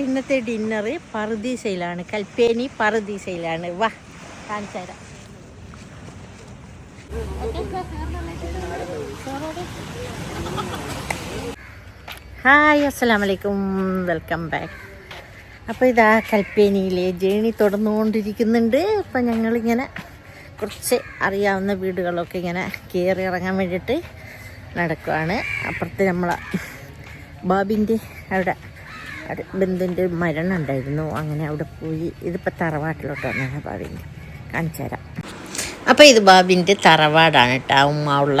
അപ്പോൾ ഇന്നത്തെ ഡിന്നർ പറുദീസയിലാണ്. കൽപ്പേനി പറുദീസയിലാണ്. വാ കാണിച്ചു തരാം. ഹായ് അസ്സാം വലൈക്കും വെൽക്കം ബാക്ക്. അപ്പോൾ ഇതാ കൽപ്പേനിയിലെ ജേണി തുടർന്നുകൊണ്ടിരിക്കുന്നുണ്ട്. അപ്പം ഞങ്ങളിങ്ങനെ കുറച്ച് അറിയാവുന്ന വീടുകളൊക്കെ ഇങ്ങനെ കയറി ഇറങ്ങാൻ വേണ്ടിയിട്ട് നടക്കുവാണ്. അപ്പുറത്ത് നമ്മളെ ബാബിന്റെ അവിടെ ബന്ധുവിന്റെ മരണം ഉണ്ടായിരുന്നു അങ്ങനെ അവിടെ പോയി. ഇതിപ്പോൾ തറവാട്ടിലോട്ട് ഞാൻ ബാബിന്റെ കാണിച്ചു തരാം. അപ്പോൾ ഇത് ബാബിന്റെ തറവാടാണ് കേട്ടോ ഉമ്മ ഉള്ള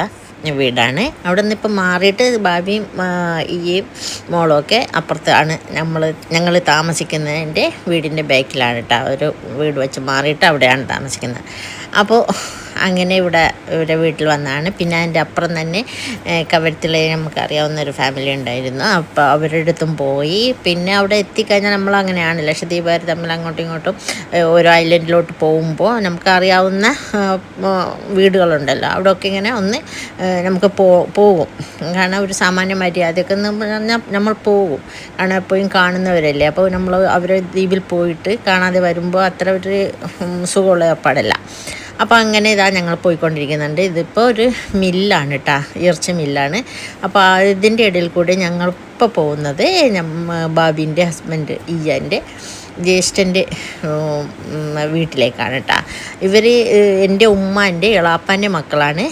വീടാണ്. അവിടെ നിന്ന് ഇപ്പം മാറിയിട്ട് ബാബിയും ഈ മോളുമൊക്കെ അപ്പുറത്താണ് നമ്മൾ ഞങ്ങൾ താമസിക്കുന്നതിന്റെ വീടിന്റെ ബാക്കിലാണ് കേട്ടോ ഒരു വീട് വെച്ച് മാറിയിട്ട് അവിടെയാണ് താമസിക്കുന്നത്. അപ്പോൾ അങ്ങനെ ഇവിടെ ഇവിടെ വീട്ടിൽ വന്നതാണ്. പിന്നെ അതിന്റെ അപ്പുറം തന്നെ കവരത്തിലെ നമുക്കറിയാവുന്ന ഒരു ഫാമിലി ഉണ്ടായിരുന്നു. അപ്പോൾ അവരുടെ അടുത്തും പോയി. പിന്നെ അവിടെ എത്തിക്കഴിഞ്ഞാൽ നമ്മൾ അങ്ങനെയാണ്. ലക്ഷദ്വീപുകാർ തമ്മിൽ അങ്ങോട്ടും ഇങ്ങോട്ടും ഓരോ ഐലൻഡിലോട്ട് പോകുമ്പോൾ നമുക്കറിയാവുന്ന വീടുകളുണ്ടല്ലോ. അവിടെയൊക്കെ ഇങ്ങനെ ഒന്ന് നമുക്ക് പോ പോകും. കാരണം ഒരു സാമാന്യ മര്യാദയൊക്കെ പറഞ്ഞാൽ നമ്മൾ പോകും. കാരണം എപ്പോഴും കാണുന്നവരല്ലേ. അപ്പോൾ നമ്മൾ അവരെ ദ്വീപിൽ പോയിട്ട് കാണാതെ വരുമ്പോൾ അത്ര ഒരു സുഖമുള്ള ഏർപ്പാടല്ല. അപ്പോൾ അങ്ങനെ ഇതാ ഞങ്ങൾ പോയിക്കൊണ്ടിരിക്കുന്നുണ്ട്. ഇതിപ്പോൾ ഒരു മില്ലാണ് കേട്ടോ ഇറച്ചി മില്ലാണ്. അപ്പോൾ ഇതിന്റെ ഇടയിൽ കൂടി ഞങ്ങളിപ്പോൾ പോകുന്നത് ഞമ്മ ബാബിന്റെ ഹസ്ബൻഡ് ഇയ്യന്റെ ജ്യേഷ്ഠന്റെ വീട്ടിലേക്കാണ് കേട്ടോ ഇവർ എന്റെ ഉമ്മാന്റെ ഇളാപ്പാന്റെ മക്കളാണ്.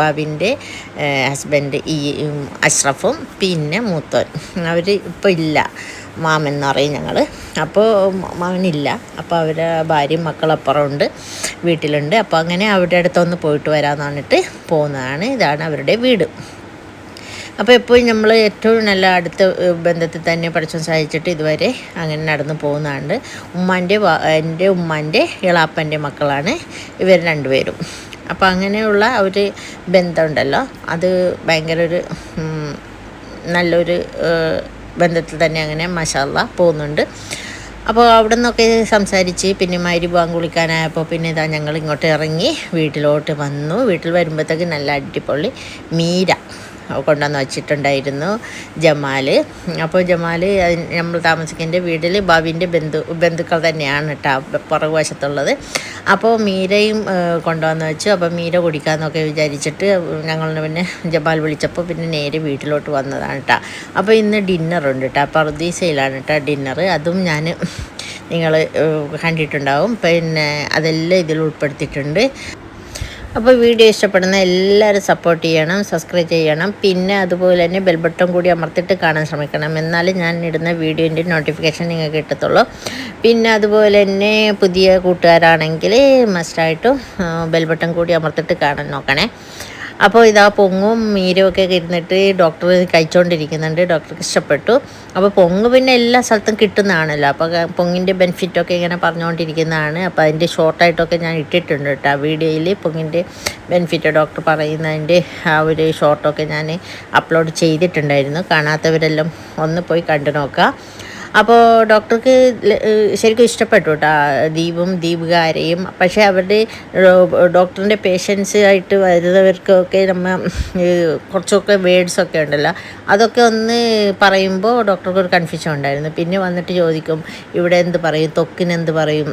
ബാബിന്റെ ഹസ്ബൻഡ് ഈ അഷ്റഫും പിന്നെ മൂത്തോൻ അവർ ഇപ്പോൾ ഇല്ല. മാമൻ എന്ന് പറയും ഞങ്ങൾ അപ്പോൾ മാമനില്ല. അപ്പോൾ അവരെ ഭാര്യയും മക്കളപ്പുറം ഉണ്ട് വീട്ടിലുണ്ട്. അപ്പോൾ അങ്ങനെ അവരുടെ അടുത്തൊന്ന് പോയിട്ട് വരാമെന്ന് പറഞ്ഞിട്ട് പോകുന്നതാണ് ഇതാണ് അവരുടെ വീട്. അപ്പോൾ എപ്പോഴും നമ്മൾ ഏറ്റവും നല്ല അടുത്ത ബന്ധത്തിൽ തന്നെ പഠിച്ചു സഹായിച്ചിട്ട് ഇതുവരെ അങ്ങനെ നടന്നു പോകുന്നതാണ്. ഉമ്മാന്റെ എന്റെ ഉമ്മാന്റെ ഇളാപ്പന്റെ മക്കളാണ് ഇവർ രണ്ടുപേരും. അപ്പോൾ അങ്ങനെയുള്ള ഒരു ബന്ധമുണ്ടല്ലോ. അത് ഭയങ്കര ഒരു നല്ലൊരു ബന്ധത്തിൽ തന്നെ അങ്ങനെ മഷാല്ല പോകുന്നുണ്ട്. അപ്പോൾ അവിടെ നിന്നൊക്കെ സംസാരിച്ച് പിന്നെ മരി കുളിക്കാനായപ്പോൾ പിന്നെ ഇതാ ഞങ്ങൾ ഇങ്ങോട്ട് ഇറങ്ങി വീട്ടിലോട്ട് വന്നു. വീട്ടിൽ വരുമ്പോഴത്തേക്ക് നല്ല അടിപൊളി മീര. കൊണ്ടുവന്ന് വച്ചിട്ടുണ്ടായിരുന്നു ജമാൽ അപ്പോൾ ജമാൽ നമ്മൾ താമസിക്കുന്ന വീട്ടിൽ ബാബിന്റെ ബന്ധു ബന്ധുക്കൾ തന്നെയാണ് കേട്ടോ പുറകു വശത്തുള്ളത്. അപ്പോൾ മീരയും കൊണ്ടുവന്ന് വെച്ചു. അപ്പോൾ മീര കുടിക്കാമെന്നൊക്കെ വിചാരിച്ചിട്ട് ഞങ്ങൾ പിന്നെ ജമാൽ വിളിച്ചപ്പോൾ പിന്നെ നേരെ വീട്ടിലോട്ട് വന്നതാണ് കേട്ടോ. അപ്പോൾ ഇന്ന് ഡിന്നറുണ്ട് കേട്ടോ. പർദീസയിലാണ് കേട്ടോ ഡിന്നർ. അതും ഞാൻ നിങ്ങൾ കണ്ടിട്ടുണ്ടാവും. പിന്നെ അതെല്ലാം ഇതിൽ ഉൾപ്പെടുത്തിയിട്ടുണ്ട്. അപ്പോൾ വീഡിയോ ഇഷ്ടപ്പെടുന്ന എല്ലാവരും സപ്പോർട്ട് ചെയ്യണം സബ്സ്ക്രൈബ് ചെയ്യണം. പിന്നെ അതുപോലെ തന്നെ ബെൽ ബട്ടൺ കൂടി അമർത്തിട്ട് കാണാൻ ശ്രമിക്കണം. എന്നാലും ഞാൻ ഇടുന്ന വീഡിയോന്റെ നോട്ടിഫിക്കേഷൻ നിങ്ങൾക്ക് കിട്ടത്തുള്ളൂ. പിന്നെ അതുപോലെ തന്നെ പുതിയ കൂട്ടുകാരാണെങ്കിൽ മസ്റ്റായിട്ടും ബെൽ ബട്ടൺ കൂടി അമർത്തിട്ട് കാണാൻ നോക്കണേ. അപ്പോൾ ഇതാ പൊങ്ങും മീരും ഒക്കെ ഇരുന്നിട്ട് ഡോക്ടർ കഴിച്ചുകൊണ്ടിരിക്കുന്നുണ്ട് ഡോക്ടർക്ക് ഇഷ്ടപ്പെട്ടു. അപ്പോൾ പൊങ്ങ് പിന്നെ എല്ലാ സ്ഥലത്തും കിട്ടുന്നതാണല്ലോ. അപ്പോൾ പൊങ്ങിന്റെ ബെനിഫിറ്റൊക്കെ ഇങ്ങനെ പറഞ്ഞുകൊണ്ടിരിക്കുന്നതാണ് അപ്പോൾ അതിന്റെ ഷോർട്ടായിട്ടൊക്കെ ഞാൻ ഇട്ടിട്ടുണ്ട് കേട്ടോ ആ വീഡിയോയിൽ. പൊങ്ങിന്റെ ബെനിഫിറ്റ് ഡോക്ടർ പറയുന്നതിന്റെ ആ ഒരു ഷോർട്ടൊക്കെ ഞാൻ അപ്ലോഡ് ചെയ്തിട്ടുണ്ടായിരുന്നു. കാണാത്തവരെല്ലാം ഒന്ന് പോയി കണ്ടു നോക്കുക. അപ്പോൾ ഡോക്ടർക്ക് ശരിക്കും ഇഷ്ടപ്പെട്ടു കേട്ടോ ദീപും ദീപുകാരെയും. പക്ഷേ അവരുടെ ഡോക്ടറിന്റെ പേഷ്യൻസ് ആയിട്ട് വരുന്നവർക്കൊക്കെ നമ്മൾ കുറച്ചൊക്കെ വേർഡ്സൊക്കെ ഉണ്ടല്ലോ. അതൊക്കെ ഒന്ന് പറയുമ്പോൾ ഡോക്ടർക്ക് ഒരു കൺഫ്യൂഷൻ ഉണ്ടായിരുന്നു. പിന്നെ വന്നിട്ട് ചോദിക്കും ഇവിടെ എന്ത് പറയും? തൊക്കിന് എന്ത് പറയും?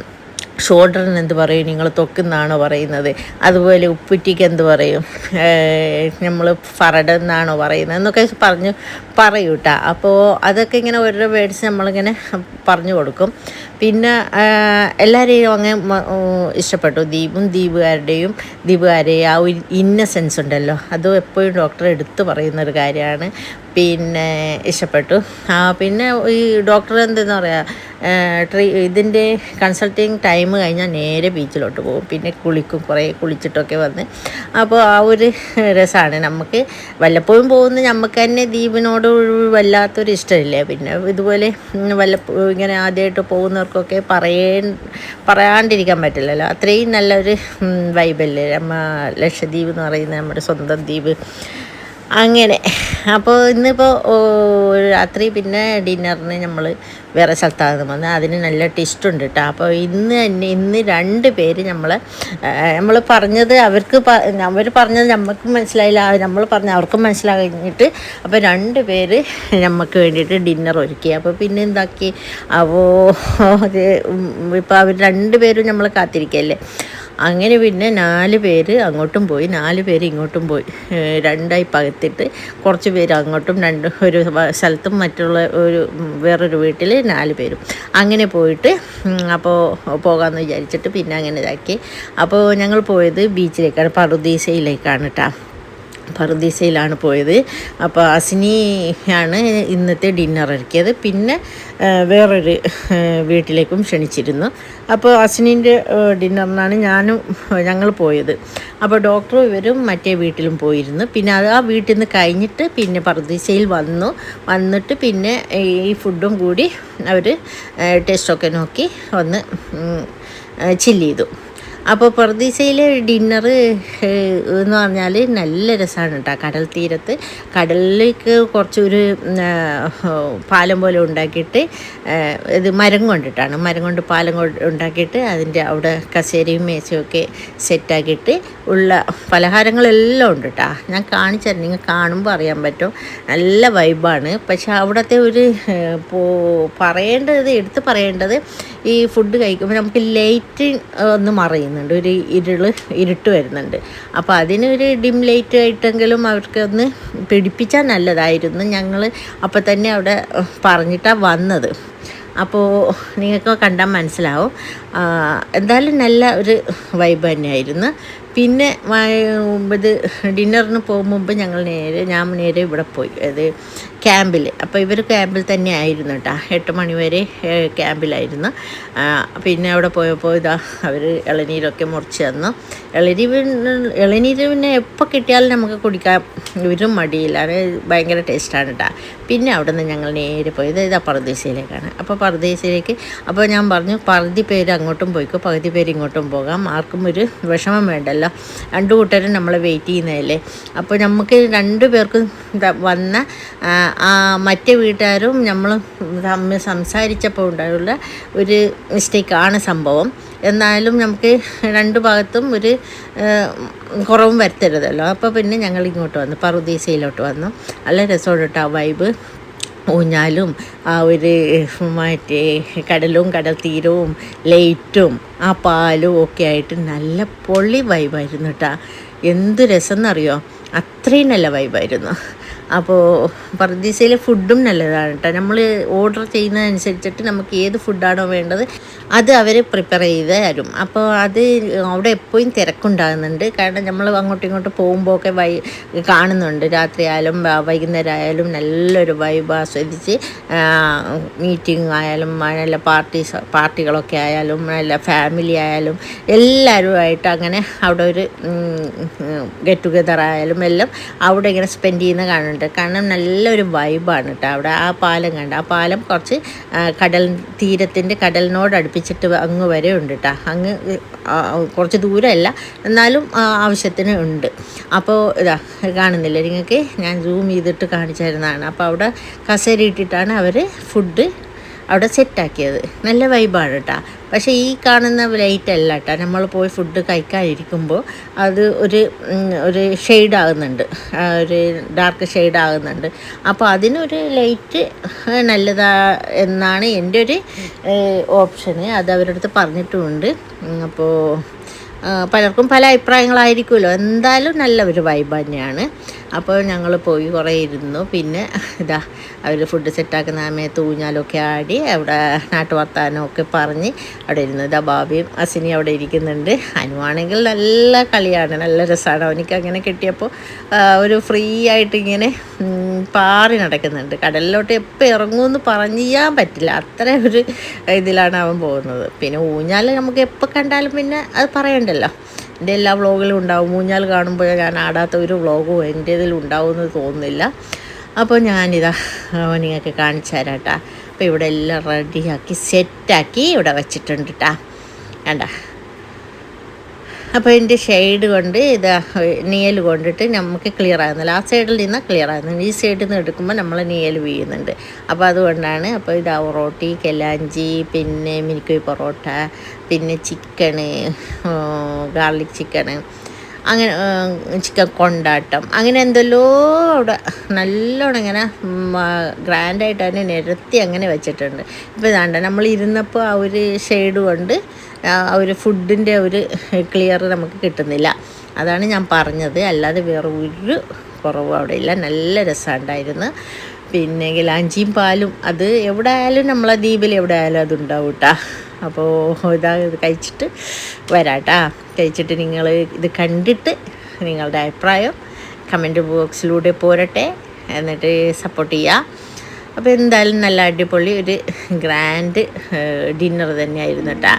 ഷോൾഡറിന് എന്ത് പറയും? നിങ്ങൾ തൊക്കുന്നാണോ പറയുന്നത്? അതുപോലെ ഉപ്പുറ്റിക്ക് എന്ത് പറയും? നമ്മൾ ഫറഡ് എന്നാണോ പറയുന്നത്? എന്നൊക്കെ പറഞ്ഞു പറയൂ കേട്ടോ അപ്പോൾ അതൊക്കെ ഇങ്ങനെ ഓരോ വേർഡ്സ് നമ്മളിങ്ങനെ പറഞ്ഞു കൊടുക്കും. പിന്നെ എല്ലാവരെയും അങ്ങനെ ഇഷ്ടപ്പെട്ടു. ദീപും ദീപുകാരുടെയും ദീപുകാരെയും ആ ഒരു ഇന്നസെൻസ് ഉണ്ടല്ലോ. അത് എപ്പോഴും ഡോക്ടർ എടുത്തു പറയുന്ന ഒരു കാര്യമാണ്. പിന്നെ ഇഷ്ടപ്പെട്ടു. ആ പിന്നെ ഈ ഡോക്ടർ എന്തെന്ന് പറയുക ട്രീ ഇതിന്റെ കൺസൾട്ടിങ് ടൈം കഴിഞ്ഞാൽ നേരെ ബീച്ചിലോട്ട് പോകും. പിന്നെ കുളിക്കും കുറേ കുളിച്ചിട്ടൊക്കെ വന്ന്. അപ്പോൾ ആ ഒരു രസമാണ് നമുക്ക് വല്ലപ്പോഴും പോകുന്ന നമുക്ക് തന്നെ ദ്വീപിനോട് ഒരു വല്ലാത്തൊരു ഇഷ്ടമില്ലേ? പിന്നെ ഇതുപോലെ വല്ല ഇങ്ങനെ ആദ്യമായിട്ട് പോകുന്നവർക്കൊക്കെ പറയേ പറയാണ്ടിരിക്കാൻ പറ്റില്ലല്ലോ. അത്രയും നല്ലൊരു വൈബല്ലേ നമ്മ ലക്ഷദ്വീപ് എന്ന് പറയുന്നത് നമ്മുടെ സ്വന്തം ദ്വീപ്. അങ്ങനെ. അപ്പോൾ ഇന്നിപ്പോൾ രാത്രി പിന്നെ ഡിന്നറിന് നമ്മൾ വേറെ സ്ഥലത്താണ് വന്നത് അതിന് നല്ല ടേസ്റ്റ് ഉണ്ട് കേട്ടോ അപ്പോൾ ഇന്ന് തന്നെ ഇന്ന് രണ്ട് പേര് നമ്മൾ നമ്മൾ പറഞ്ഞത് അവർക്ക് അവർ പറഞ്ഞത് നമുക്ക് മനസ്സിലായില്ല. നമ്മൾ പറഞ്ഞ അവർക്കും മനസ്സിലാകഴിഞ്ഞിട്ട് അപ്പോൾ രണ്ട് പേര് നമുക്ക് വേണ്ടിയിട്ട് ഡിന്നർ ഒരുക്കി. അപ്പോൾ പിന്നെ എന്താക്കി? അപ്പോൾ ഇപ്പോൾ അവർ രണ്ട് പേരും നമ്മൾ കാത്തിരിക്കല്ലേ? അങ്ങനെ പിന്നെ നാല് പേര് അങ്ങോട്ടും പോയി നാല് പേര് ഇങ്ങോട്ടും പോയി. രണ്ടായി പകത്തിട്ട് കുറച്ച് പേര് അങ്ങോട്ടും രണ്ട് ഒരു സ്ഥലത്തും മറ്റുള്ള ഒരു വേറൊരു വീട്ടിൽ നാല് പേരും. അങ്ങനെ പോയിട്ട് അപ്പോൾ പോകാമെന്ന് വിചാരിച്ചിട്ട് പിന്നെ അങ്ങനെ ഇതാക്കി. അപ്പോൾ ഞങ്ങൾ പോയത് ബീച്ചിലേക്കാണ് പറുദീസയിലേക്കാണ് കേട്ടോ പറുദീസയിലാണ് പോയത്. അപ്പോൾ അസിനിയാണ് ഇന്നത്തെ ഡിന്നർ ഇറക്കിയത്. പിന്നെ വേറൊരു വീട്ടിലേക്കും ക്ഷണിച്ചിരുന്നു. അപ്പോൾ അസിനിന്റെ ഡിന്നറിനാണ് ഞാനും ഞങ്ങൾ പോയത്. അപ്പോൾ ഡോക്ടർ ഇവരും മറ്റേ വീട്ടിലും പോയിരുന്നു. പിന്നെ അത് ആ വീട്ടിൽ നിന്ന് കഴിഞ്ഞിട്ട് പിന്നെ പറുദീസയിൽ വന്നു. വന്നിട്ട് പിന്നെ ഈ ഫുഡും കൂടി അവർ ടേസ്റ്റൊക്കെ നോക്കി വന്ന് ചില്ല് ചെയ്തു. അപ്പോൾ പ്രതീക്ഷയിലെ ഡിന്നർ എന്ന് പറഞ്ഞാൽ നല്ല രസമാണ് കേട്ടോ കടൽ തീരത്ത് കടലിലേക്ക് കുറച്ചൊരു പാലം പോലെ ഉണ്ടാക്കിയിട്ട് ഇത് മരം കൊണ്ടിട്ടാണ്. മരം കൊണ്ട് പാലം ഉണ്ടാക്കിയിട്ട് അതിന്റെ അവിടെ കസേരയും മേശയൊക്കെ സെറ്റാക്കിയിട്ട് ഉള്ള പലഹാരങ്ങളെല്ലാം ഉണ്ട് കേട്ടോ ഞാൻ കാണിച്ചു നിങ്ങൾ കാണുമ്പോൾ അറിയാൻ പറ്റും. നല്ല വൈബാണ് പക്ഷേ അവിടുത്തെ ഒരു പറയേണ്ടത് എടുത്ത് പറയേണ്ടത് ഈ ഫുഡ് കഴിക്കുമ്പോൾ നമുക്ക് ലൈറ്റ് ഒന്ന് മറയുന്നുണ്ട് ഒരു ഇരുൾ ഇരുട്ട് വരുന്നുണ്ട്. അപ്പോൾ അതിനൊരു ഡിം ലൈറ്റ് ആയിട്ടെങ്കിലും അവർക്കൊന്ന് പിടിപ്പിച്ചാൽ നല്ലതായിരുന്നു. ഞങ്ങൾ അപ്പോൾ തന്നെ അവിടെ പറഞ്ഞിട്ടാണ് വന്നത്. അപ്പോൾ നിങ്ങൾക്ക് കണ്ടാൽ മനസ്സിലാവും. എന്തായാലും നല്ല ഒരു വൈബ് തന്നെയായിരുന്നു. പിന്നെ ഇത് ഡിന്നറിന് പോകും മുമ്പ് ഞങ്ങൾ നേരെ ഞാൻ നേരെ ഇവിടെ പോയി. അത് ക്യാമ്പിൽ അപ്പോൾ ഇവർ ക്യാമ്പിൽ തന്നെ ആയിരുന്നു കേട്ടോ. എട്ട് മണിവരെ ക്യാമ്പിലായിരുന്നു. പിന്നെ അവിടെ പോയപ്പോൾ ഇതാ അവർ ഇളനീരൊക്കെ മുറിച്ച് തന്നു. ഇളനീർ ഇളനീര് പിന്നെ എപ്പോൾ കിട്ടിയാലും നമുക്ക് കുടിക്കാൻ ഒരു മടിയില്ല. അത് ഭയങ്കര ടേസ്റ്റാണ് കേട്ടോ. പിന്നെ അവിടെ നിന്ന് ഞങ്ങൾ നേരെ പോയത് ഇതാ പർദേശയിലേക്കാണ് അപ്പോൾ പർദേശയിലേക്ക് അപ്പോൾ ഞാൻ പറഞ്ഞു പകുതി പേര് അങ്ങോട്ടും പോയിക്കോ പകുതി പേര് ഇങ്ങോട്ടും പോകാം. ആർക്കും ഒരു വിഷമം വേണ്ടല്ലോ. രണ്ടു കൂട്ടരും നമ്മൾ വെയിറ്റ് ചെയ്യുന്നതല്ലേ. അപ്പോൾ നമുക്ക് രണ്ട് പേർക്കും വന്ന മറ്റേ വീട്ടുകാരും നമ്മൾ തമ്മിൽ സംസാരിച്ചപ്പോൾ ഉണ്ടായുള്ള ഒരു മിസ്റ്റേക്കാണ് സംഭവം. എന്നാലും നമുക്ക് രണ്ട് ഭാഗത്തും ഒരു കുറവും വരുത്തരുതല്ലോ. അപ്പോൾ പിന്നെ ഞങ്ങൾ ഇങ്ങോട്ട് വന്നു. പറുദീസയിലോട്ട് വന്നു. നല്ല രസമുണ്ട് ആ വൈബ് ഊഞ്ഞാലും ആ ഒരു മറ്റേ കടലും കടൽ തീരവും ലൈറ്റും ആ പാലും ഒക്കെ ആയിട്ട് നല്ല പൊള്ളി വൈബായിരുന്നു കേട്ടോ എന്ത് രസം എന്നറിയോ അത്രയും നല്ല വൈബായിരുന്നു അപ്പോൾ പർദീസയിലെ ഫുഡും നല്ലതാണ് കേട്ടോ നമ്മൾ ഓർഡർ ചെയ്യുന്നതനുസരിച്ചിട്ട് നമുക്ക് ഏത് ഫുഡാണോ വേണ്ടത് അത് അവർ പ്രിപ്പയർ ചെയ്ത് തരും. അപ്പോൾ അത് അവിടെ എപ്പോഴും തിരക്കുണ്ടാകുന്നുണ്ട്. കാരണം നമ്മൾ അങ്ങോട്ടും ഇങ്ങോട്ടും പോകുമ്പോൾ ഒക്കെ വൈ കാണുന്നുണ്ട്. രാത്രിയായാലും വൈകുന്നേരം ആയാലും നല്ലൊരു വൈബ് ആസ്വദിച്ച് മീറ്റിംഗ് ആയാലും നല്ല പാർട്ടീസ് പാർട്ടികളൊക്കെ ആയാലും നല്ല ഫാമിലി ആയാലും എല്ലാവരുമായിട്ട് അങ്ങനെ അവിടെ ഒരു ഗെറ്റ് ടുഗെദർ ആയാലും എല്ലാം അവിടെ ഇങ്ങനെ സ്പെൻഡ് ചെയ്യുന്ന കാണുന്നുണ്ട്. കാരണം നല്ലൊരു വൈബാണ് കേട്ടോ അവിടെ. ആ പാലം കണ്ട. ആ പാലം കുറച്ച് കടൽ തീരത്തിന്റെ കടലിനോട് അടുപ്പിച്ചിട്ട് അങ്ങ് വരെ ഉണ്ട് കേട്ടോ അങ്ങ് കുറച്ച് ദൂരമല്ല. എന്നാലും ആവശ്യത്തിന് ഉണ്ട്. അപ്പോൾ ഇതാ കാണുന്നില്ല? നിങ്ങൾക്ക് ഞാൻ സൂം ചെയ്തിട്ട് കാണിച്ചു തരുന്നതാണ്. അപ്പോൾ അവിടെ കസേര ഇട്ടിട്ടാണ് അവർ ഫുഡ് അവിടെ സെറ്റാക്കിയത്. നല്ല വൈബാണ് കേട്ടോ പക്ഷേ ഈ കാണുന്ന ലൈറ്റ് അല്ല കേട്ടോ നമ്മൾ പോയി ഫുഡ് കഴിക്കാതിരിക്കുമ്പോൾ അത് ഒരു ഒരു ഷെയ്ഡ് ആകുന്നുണ്ട്. ഒരു ഡാർക്ക് ഷെയ്ഡ് ആകുന്നുണ്ട്. അപ്പോൾ അതിനൊരു ലൈറ്റ് നല്ലതാ എന്നാണ് എന്റെ ഒരു ഓപ്ഷന് അത് അവരുടെ അടുത്ത് പറഞ്ഞിട്ടുമുണ്ട് അപ്പോൾ പലർക്കും പല അഭിപ്രായങ്ങളായിരിക്കുമല്ലോ. എന്തായാലും നല്ല ഒരു വൈബ് തന്നെയാണ്. അപ്പോൾ ഞങ്ങൾ പോയി കുറേ ഇരുന്നു. പിന്നെ ഇതാ അവർ ഫുഡ് സെറ്റാക്കുന്ന സമയത്ത് ഊഞ്ഞാലൊക്കെ ആടി അവിടെ നാട്ടുവർത്താനമൊക്കെ പറഞ്ഞ് അവിടെ ഇരുന്നു. ഇതാ ബാബിയും അസിനി അവിടെ ഇരിക്കുന്നുണ്ട്. അനുവാണെങ്കിൽ നല്ല കളിയാണ്. നല്ല രസമാണ്. അവനിക്ക് അങ്ങനെ കിട്ടിയപ്പോൾ ഒരു ഫ്രീ ആയിട്ട് ഇങ്ങനെ പാറി നടക്കുന്നുണ്ട്. കടലിലോട്ട് എപ്പോൾ ഇറങ്ങുമെന്ന് പറഞ്ഞു ചെയ്യാൻ പറ്റില്ല. അത്ര ഒരു ഇതിലാണ് അവൻ പോകുന്നത്. പിന്നെ ഊഞ്ഞാൽ നമുക്ക് എപ്പോൾ കണ്ടാലും പിന്നെ അത് പറയണ്ടല്ലോ. എന്റെ എല്ലാ വ്ളോഗിലും ഉണ്ടാവും. ഊഞ്ഞാൽ കാണുമ്പോൾ ഞാൻ ആടാത്ത ഒരു വ്ളോഗും എന്റെ ഇതിൽ ഉണ്ടാവുമെന്ന് തോന്നുന്നില്ല. അപ്പോൾ ഞാനിതാ നിങ്ങൾക്ക് കാണിച്ചു തരാം കേട്ടോ. അപ്പോൾ ഇവിടെ എല്ലാം റെഡിയാക്കി സെറ്റാക്കി ഇവിടെ വെച്ചിട്ടുണ്ട് കേട്ടാ. വേണ്ട അപ്പോൾ ഇതിന്റെ ഷെയ്ഡ് കൊണ്ട് ഇത് നിയൽ കൊണ്ടിട്ട് നമുക്ക് ക്ലിയർ ആകുന്നില്ല ആ സൈഡിൽ നിന്ന് ക്ലിയർ ആകുന്നുണ്ട് ഈ സൈഡിൽ നിന്ന് എടുക്കുമ്പോൾ നമ്മൾ നിയൽ വീഴുന്നുണ്ട്. അപ്പോൾ അതുകൊണ്ടാണ് അപ്പോൾ ഇത് റോട്ടി കെലാഞ്ചി പിന്നെ മിനിക്കോയ് പൊറോട്ട പിന്നെ ചിക്കന് ഗാർലിക് ചിക്കന് അങ്ങനെ ചിക്കൻ കൊണ്ടാട്ടം. അങ്ങനെ എന്തെല്ലോ അവിടെ നല്ലോണം ഇങ്ങനെ ഗ്രാൻഡായിട്ട് തന്നെ നിരത്തി അങ്ങനെ വെച്ചിട്ടുണ്ട്. ഇപ്പോൾ ഇതാണ്ട് നമ്മൾ ഇരുന്നപ്പോൾ ആ ഒരു ഷെയ്ഡ് കൊണ്ട് ആ ഒരു ഫുഡിന്റെ ഒരു ക്ലിയർ നമുക്ക് കിട്ടുന്നില്ല. അതാണ് ഞാൻ പറഞ്ഞത്. അല്ലാതെ വേറെ ഒരു കുറവും അവിടെ ഇല്ല. നല്ല രസമുണ്ടായിരുന്നു പിന്നെ ഗിലാഞ്ചിയും പാലും അത് എവിടെ ആയാലും നമ്മളെ ദ്വീപിൽ എവിടെ ആയാലും അതുണ്ടാവും കേട്ടോ അപ്പോൾ ഇതാ ഇത് കഴിച്ചിട്ട് വരാട്ടാ. കഴിച്ചിട്ട് നിങ്ങൾ ഇത് കണ്ടിട്ട് നിങ്ങളുടെ അഭിപ്രായം കമന്റ് ബോക്സിലൂടെ പോരട്ടെ. എന്നിട്ട് സപ്പോർട്ട് ചെയ്യുക അപ്പോൾ എന്തായാലും നല്ല അടിപൊളി ഒരു ഗ്രാൻഡ് ഡിന്നർ തന്നെയായിരുന്നു കേട്ടോ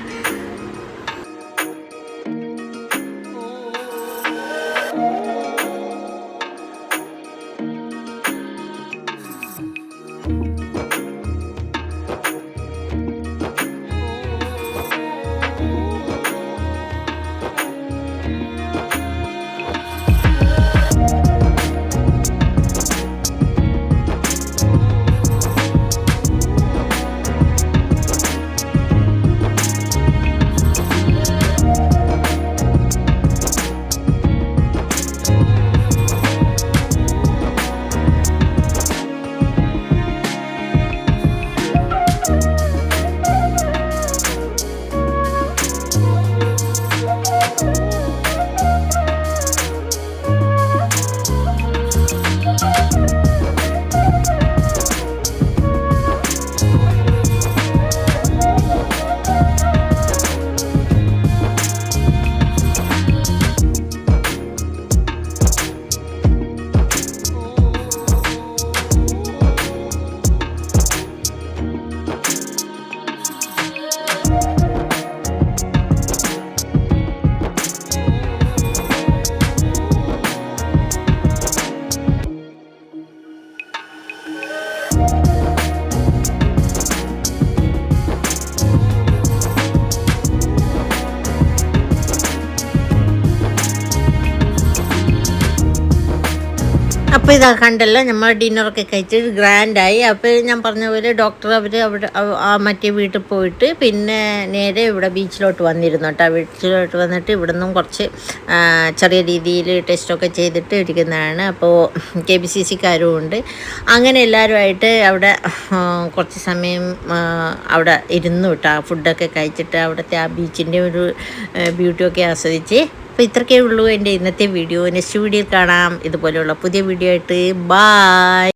അപ്പോൾ ഇതാ കണ്ടല്ലോ നമ്മൾ ഡിന്നറൊക്കെ കഴിച്ചിട്ട് ഗ്രാൻഡായി അപ്പോൾ ഞാൻ പറഞ്ഞ പോലെ ഡോക്ടർ അവർ അവിടെ മറ്റേ വീട്ടിൽ പോയിട്ട് പിന്നെ നേരെ ഇവിടെ ബീച്ചിലോട്ട് വന്നിരുന്നു കേട്ടോ. ബീച്ചിലോട്ട് വന്നിട്ട് ഇവിടെ നിന്നും കുറച്ച് ചെറിയ രീതിയിൽ ടെസ്റ്റൊക്കെ ചെയ്തിട്ട് ഇരിക്കുന്നതാണ്. അപ്പോൾ കെ ബി സി സിക്കാരും ഉണ്ട്. അങ്ങനെ എല്ലാവരുമായിട്ട് അവിടെ കുറച്ച് സമയം അവിടെ ഇരുന്നു കേട്ടോ. ഫുഡൊക്കെ കഴിച്ചിട്ട് അവിടുത്തെ ആ ബീച്ചിന്റെ ഒരു ബ്യൂട്ടിയൊക്കെ ആസ്വദിച്ച് അപ്പോൾ ഇത്രക്കേ ഉള്ളൂ എന്റെ ഇന്നത്തെ വീഡിയോ. നെക്സ്റ്റ് വീഡിയോയിൽ കാണാം. ഇതുപോലെയുള്ള പുതിയ വീഡിയോ ആയിട്ട്. ബായ്